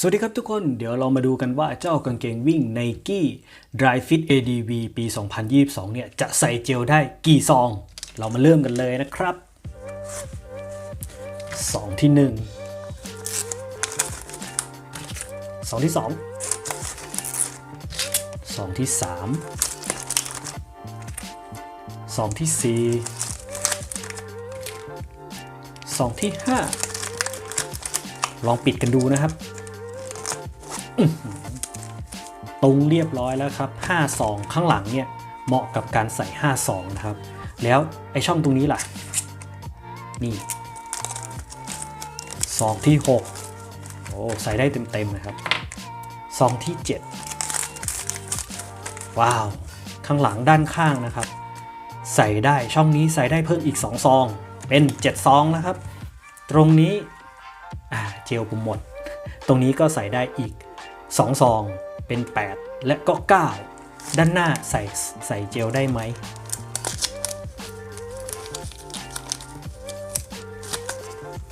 สวัสดีครับทุกคน เดี๋ยวเรามาดูกันว่าเจ้ากางเกงวิ่ง Nike Dry Fit ADV ปี 2022 เนี่ย จะใส่เจลได้กี่ซอง เรามาเริ่มกันเลยนะครับ ซองที่ 1 ซองที่ 2 ซองที่ 3 ซองที่ 4 ซองที่ 5 ลองปิดกันดูนะครับ ตรงเรียบร้อยแล้วครับ5ซองข้างหลังเนี่ยเหมาะกับการใส่5ซองนะครับ แล้วไอช่องตรงนี้ล่ะ นี่ซองที่ 6 โอ้ใส่ได้เต็มๆนะครับซองที่ 7 ว้าว ข้างหลังด้านข้างนะครับ ใส่ได้ช่องนี้ใส่ได้เพิ่มอีก 2 ซอง เป็น 7 ซองนะครับ ตรงนี้อ่าเจลผมหมด ตรงนี้ก็ใส่ได้อีก 2 ซองเป็น 8 และก็ 9 ด้านหน้าใส่ใส่เจลได้ไหม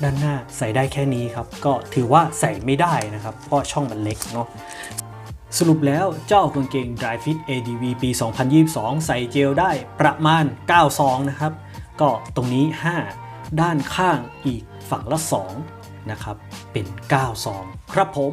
ด้านหน้าใส่ได้แค่นี้ครับ ก็ถือว่าใส่ไม่ได้นะครับ เพราะช่องมันเล็กเนาะสรุปแล้วเจ้ากางเกง Dry Fit ADV ปี 2022 ใส่เจลได้ประมาณ 9 ซองนะครับ ก็ตรงนี้ 5 ด้านข้างอีกฝั่งละ 2 นะครับ เป็น 9 ซอง ครับผม